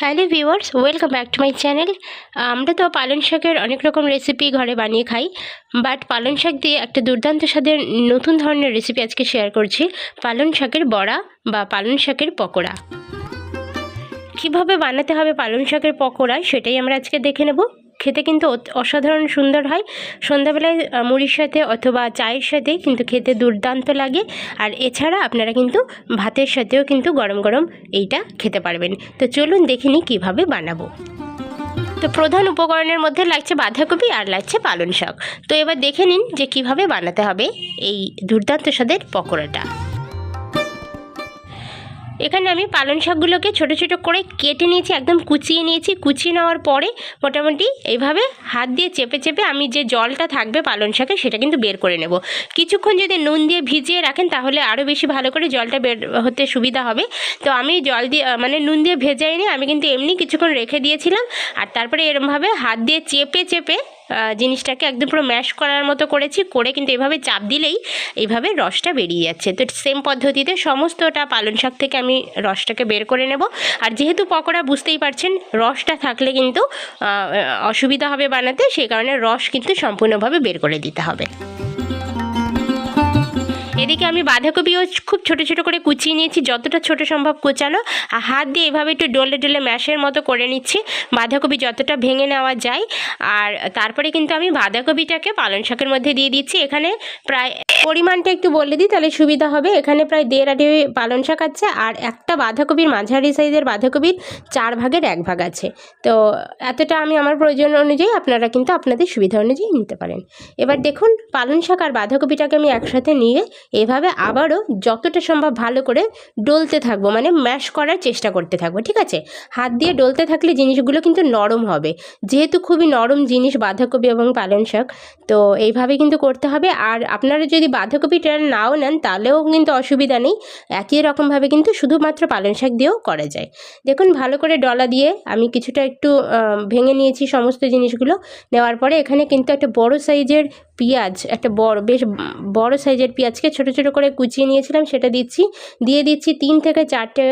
Hello viewers, welcome back to my channel. আমরা তো পালং শাকের অনেক রকম রেসিপি ঘরে বানিয়ে খাই, বাট পালং শাক দিয়ে একটা দুর্দান্ত স্বাদের নতুন ধরনের রেসিপি আজকে শেয়ার করছি, পালং শাকের বড়া বা পালং শাকের পকোড়া। কীভাবে বানাতে হবে পালং শাকের পকোড়া সেটাই আমরা আজকে দেখে নেব। খেতে কিন্তু অসাধারণ সুন্দর হয়। সন্ধ্যাবেলায় মুড়ির সাথে অথবা চায়ের সাথে কিন্তু খেতে দুর্দান্ত লাগে। আর এছাড়া আপনারা কিন্তু ভাতের সাথেও কিন্তু গরম গরম এইটা খেতে পারবেন। তো চলুন দেখে নিই কীভাবে বানাবো। তো প্রধান উপকরণের মধ্যে লাগছে বাঁধাকপি আর লাগছে পালং শাক। তো এবার দেখে নিন যে কীভাবে বানাতে হবে এই দুর্দান্ত স্বাদের পকোড়াটা। এখানে আমি পালং শাকগুলোকে ছোটো ছোটো করে কেটে নিয়েছি, একদম কুচিয়ে নিয়েছি। কুচিয়ে নেওয়ার পরে মোটামুটি এইভাবে হাত দিয়ে চেপে চেপে আমি যে জলটা থাকবে পালং শাকে সেটা কিন্তু বের করে নেব। কিছুক্ষণ যদি নুন দিয়ে ভিজিয়ে রাখেন তাহলে আরও বেশি ভালো করে জলটা বের হতে সুবিধা হবে। তো আমি জল দিয়ে মানে নুন দিয়ে ভেজাই ভেজাইনি, আমি কিন্তু এমনি কিছুক্ষণ রেখে দিয়েছিলাম। আর তারপরে এরমভাবে হাত দিয়ে চেপে চেপে জিনিসটাকে একদম পুরো ম্যাশ করার মতো করেছি, করে কিন্তু এভাবে চাপ দিলেই এইভাবে রসটা বেরিয়ে যাচ্ছে। তো সেম পদ্ধতিতে সমস্তটা পালন শাক থেকে আমি রসটাকে বের করে নেব। আর যেহেতু পকোড়া বুঝতেই পারছেন, রসটা থাকলে কিন্তু অসুবিধা হবে বানাতে, সেই কারণে রস কিন্তু সম্পূর্ণভাবে বের করে দিতে হবে। এদিকে আমি বাঁধাকপিও খুব ছোট ছোট করে কুচিয়ে নিয়েছি, যতটা ছোট সম্ভব কুচানো আর হাত দিয়ে এভাবে একটু ডলে ডলে ম্যাশের মতো করে নিচ্ছি, বাঁধাকপি যতটা ভেঙে নেওয়া যায়। আর তারপরে কিন্তু আমি বাঁধাকপিটাকে পালং শাকের মধ্যে দিয়ে দিচ্ছি। এখানে প্রায় পরিমাণটা একটু বলে দিই, তাহলে সুবিধা হবে। এখানে প্রায় দেড় আটি পালং শাক আছে, আর একটা বাঁধাকপির মাঝারি সাইজের বাঁধাকপির চার ভাগের এক ভাগ আছে। তো এতটা আমি আমার প্রয়োজন অনুযায়ী আপনারা কিন্তু আপনাদের সুবিধা অনুযায়ী নিতে পারেন। এবার দেখুন, পালং শাক আর বাঁধাকপিটাকে আমি একসাথে নিয়ে এভাবে আবারও যতটা সম্ভব ভালো করে ডলতে থাকব মানে ম্যাশ করার চেষ্টা করতে থাকব, ঠিক আছে? হাত দিয়ে ডলতে থাকলে জিনিসগুলো কিন্তু নরম হবে। যেহেতু খুবই নরম জিনিস বাঁধাকপি এবং পালং শাক, তো এইভাবে কিন্তু করতে হবে। আর আপনারা যদি বাঁধাকপিটা নাও নেন, তাহলেও কিন্তু অসুবিধা নেই। একই রকমভাবে কিন্তু শুধুমাত্র পালং শাক দিয়েও করা যায়। দেখুন, ভালো করে ডলা দিয়ে আমি কিছুটা একটু ভেঙে নিয়েছি সমস্ত জিনিসগুলো। নেওয়ার পরে এখানে কিন্তু একটা বড় সাইজের পেঁয়াজ, একটা বড়, বেশ বড় সাইজের পেঁয়াজকে ছোট ছোট করে কুচিয়ে নিয়েছিলাম, সেটা দিচ্ছি। দিয়ে দিচ্ছি তিন থেকে চারটে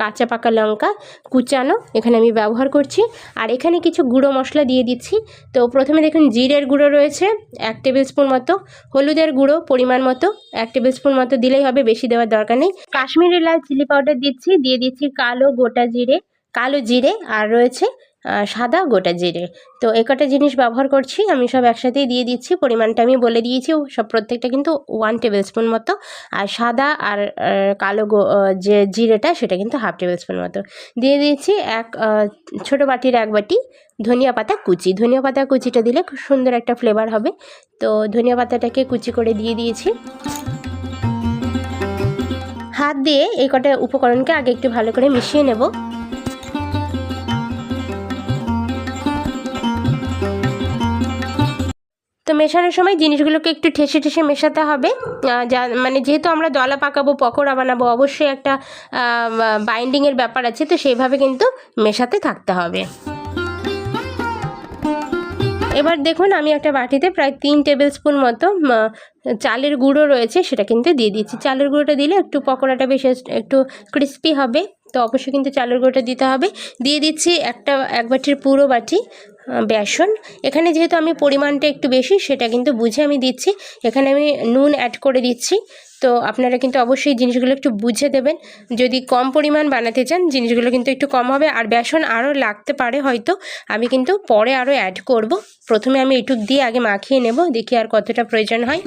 কাঁচা পাকা লঙ্কা কুচানো, এখানে আমি ব্যবহার করছি। আর এখানে কিছু গুঁড়ো মশলা দিয়ে দিচ্ছি। তো প্রথমে দেখুন জিরের গুঁড়ো রয়েছে, এক টেবিল স্পুন মতো। হলুদের গুঁড়ো পরিমাণ মতো, এক টেবিল স্পুন মতো দিলেই হবে, বেশি দেওয়ার দরকার নেই। কাশ্মীরি লাল চিলি পাউডার দিচ্ছি, দিয়ে দিচ্ছি কালো গোটা জিরে, কালো জিরে, আর রয়েছে সাদা গোটা জিরে। তো এ কটা জিনিস ব্যবহার করছি, আমি সব একসাথেই দিয়ে দিচ্ছি, পরিমাণটা আমি বলে দিয়েছি সব প্রত্যেকটা কিন্তু ওয়ান টেবিল স্পুন মতো। আর সাদা আর কালো যে জিরেটা, সেটা কিন্তু হাফ টেবিল স্পুন মতো। দিয়ে দিয়েছি এক ছোটো বাটির এক বাটি ধনিয়া পাতা কুচি। ধনিয়া পাতা কুচিটা দিলে খুব সুন্দর একটা ফ্লেভার হবে। তো ধনিয়া পাতাটাকে কুচি করে দিয়ে দিয়েছি। হাত দিয়ে এই কটা উপকরণকে আগে একটু ভালো করে মিশিয়ে নেব। মেশানোর সময় জিনিসগুলোকে একটু ঠেসে ঠেসে মেশাতে হবে। যা মানে যেহেতু আমরা দলা পাকাবো, পকোড়া বানাবো, অবশ্যই একটা বাইন্ডিংয়ের ব্যাপার আছে, তো সেইভাবে কিন্তু মেশাতে থাকতে হবে। এবার দেখুন, আমি একটা বাটিতে প্রায় তিন টেবিল স্পুন মতো চালের গুঁড়ো রয়েছে, সেটা কিন্তু দিয়ে দিচ্ছি। চালের গুঁড়োটা দিলে একটু পকোড়াটা বেশ একটু ক্রিস্পি হবে, তো অবশ্যই কিন্তু চালের গুঁড়োটা দিতে হবে। দিয়ে দিচ্ছি একটা, এক বাটির পুরো বাটি বেসন। এখানে যেহেতু আমি পরিমাণটা একটু বেশি, সেটা কিন্তু বুঝে আমি দিচ্ছি। এখানে আমি নুন অ্যাড করে দিচ্ছি। তো আপনারা কিন্তু অবশ্যই জিনিসগুলো একটু বুঝে দেবেন। যদি কম পরিমাণ বানাতে চান, জিনিসগুলো কিন্তু একটু কম হবে। আর বেসন আরও লাগতে পারে হয়তো। আমি কিন্তু পরে আরও অ্যাড করব। প্রথমে আমি এটুক দিয়ে আগে মাখিয়ে নেব। দেখি আর কতটা প্রয়োজন হয়।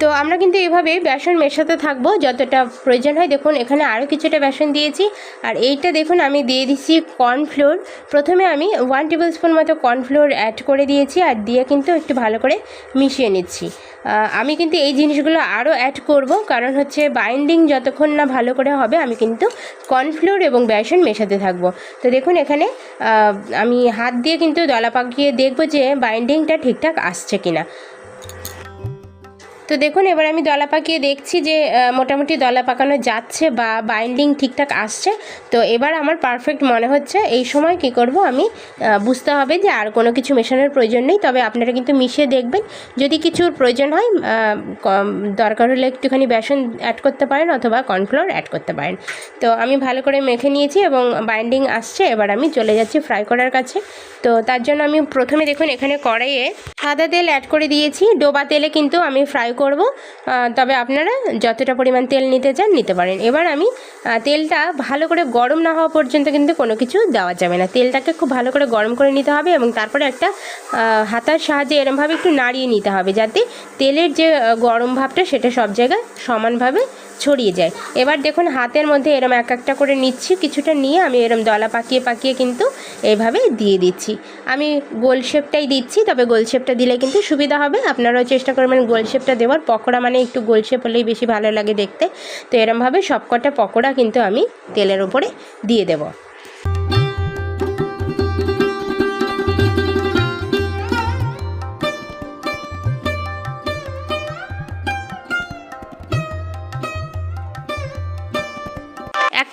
তো আমরা কিন্তু এভাবে বেসন মেশাতে থাকব, যতটা প্রয়োজন হয়। দেখুন, এখানে আরও কিছুটা বেসন দিয়েছি। আর এইটা দেখুন, আমি দিয়ে দিচ্ছি কর্নফ্লোর। প্রথমে আমি ওয়ান টেবিল স্পুন মতো কর্নফ্লোর অ্যাড করে দিয়েছি আর দিয়ে কিন্তু একটু ভালো করে মিশিয়ে নিচ্ছি। আমি কিন্তু এই জিনিসগুলো আরও অ্যাড করব, কারণ হচ্ছে বাইন্ডিং যতক্ষণ না ভালো করে হবে, আমি কিন্তু কর্নফ্লোর এবং বেসন মেশাতে থাকব। তো দেখুন, এখানে আমি হাত দিয়ে কিন্তু দলা পাকিয়ে দেখব যে বাইন্ডিংটা ঠিকঠাক আসছে কিনা। তো দেখুন, এবার আমি দলা পাকিয়ে দেখছি যে মোটামুটি দলা পাকানো যাচ্ছে বা বাইন্ডিং ঠিকঠাক আসছে। তো এবার আমার পারফেক্ট মনে হচ্ছে, এই সময় কি করব আমি বুঝতে হবে যে আর কোনো কিছু মেশানোর প্রয়োজন নেই। তবে আপনারা কিন্তু মিশিয়ে দেখবেন, যদি কিছুর প্রয়োজন হয় দরকার হলে একটুখানি বেসন অ্যাড করতে পারেন অথবা কর্নফ্লোর অ্যাড করতে পারেন। তো আমি ভালো করে মেখে নিয়েছি এবং বাইন্ডিং আসছে, এবার আমি চলে যাচ্ছি ফ্রাই করার কাছে। তো তার জন্য আমি প্রথমে দেখুন, এখানে কড়াইয়ে সাদা তেল অ্যাড করে দিয়েছি। ডোবা তেলে কিন্তু আমি ফ্রাই করব। তবে আপনারা যতটা পরিমাণ তেল নিতে চান নিতে পারেন। এবার আমি তেলটা ভালো করে গরম না হওয়া পর্যন্ত কিন্তু কোনো কিছু দেওয়া যাবে না। তেলটাকে খুব ভালো করে গরম করে নিতে হবে এবং তারপরে একটা হাতার সাহায্যে এরমভাবে একটু নাড়িয়ে নিতে হবে যাতে তেলের যে গরম ভাবটা সেটা সব জায়গায় সমানভাবে ছড়িয়ে যায়। এবার দেখুন হাতের মধ্যে এরম এক একটা করে নিচ্ছি, কিছুটা নিয়ে আমি এরম দলা পাকিয়ে পাকিয়ে কিন্তু এইভাবে দিয়ে দিচ্ছি। আমি গোল শেপটাই দিচ্ছি, তবে গোল শেপটা দিলে কিন্তু সুবিধা হবে। আপনারাও চেষ্টা করবেন গোল শেপটা দেওয়ার। পকোড়া মানে একটু গোল শেপ হলেই বেশি ভালো লাগে দেখতে। তো এরমভাবে সবকটা পকোড়া কিন্তু আমি তেলের উপরে দিয়ে দেবো।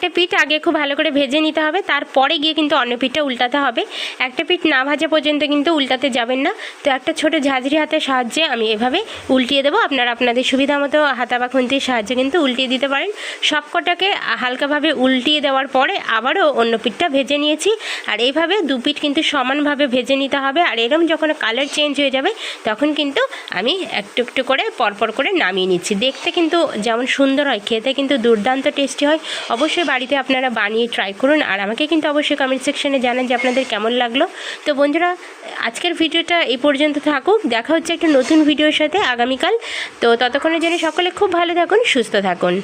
একটা পিঠ আগে খুব ভালো করে ভেজে নিতে হবে, তারপরে গিয়ে কিন্তু অন্য পিঠটা উল্টাতে হবে। একটা পিঠ না ভাজা পর্যন্ত কিন্তু উল্টাতে যাবেন না। তো একটা ছোট ঝাঁঝরি হাতের সাহায্যে আমি এভাবে উল্টিয়ে দেবো। আপনারা আপনাদের সুবিধা মতো হাতা বা খুন্তির সাহায্যে কিন্তু উল্টিয়ে দিতে পারেন। সবকটাকে হালকাভাবে উল্টিয়ে দেওয়ার পরে আবারও অন্য পিঠটা ভেজে নিয়েছি। আর এইভাবে দু পিঠ কিন্তু সমানভাবে ভেজে নিতে হবে। আর এরম যখন কালার চেঞ্জ হয়ে যাবে, তখন কিন্তু আমি একটু একটু করে পরপর করে নামিয়ে নিচ্ছি। দেখতে কিন্তু যেমন সুন্দর হয়, খেতে কিন্তু দুর্দান্ত টেস্টি হয়। অবশ্যই বাড়িতে আপনারা বানিয়ে ট্রাই করুন। আর আমাকে কিন্তু অবশ্যই কমেন্ট সেকশনে জানান যে আপনাদের কেমন লাগল। তো বন্ধুরা, আজকের ভিডিওটা এই পর্যন্ত থাকুক। দেখা হচ্ছে একটা নতুন ভিডিওর সাথে আগামীকাল। তো ততক্ষণের জন্য সকলে খুব ভালো থাকুন, সুস্থ থাকুন।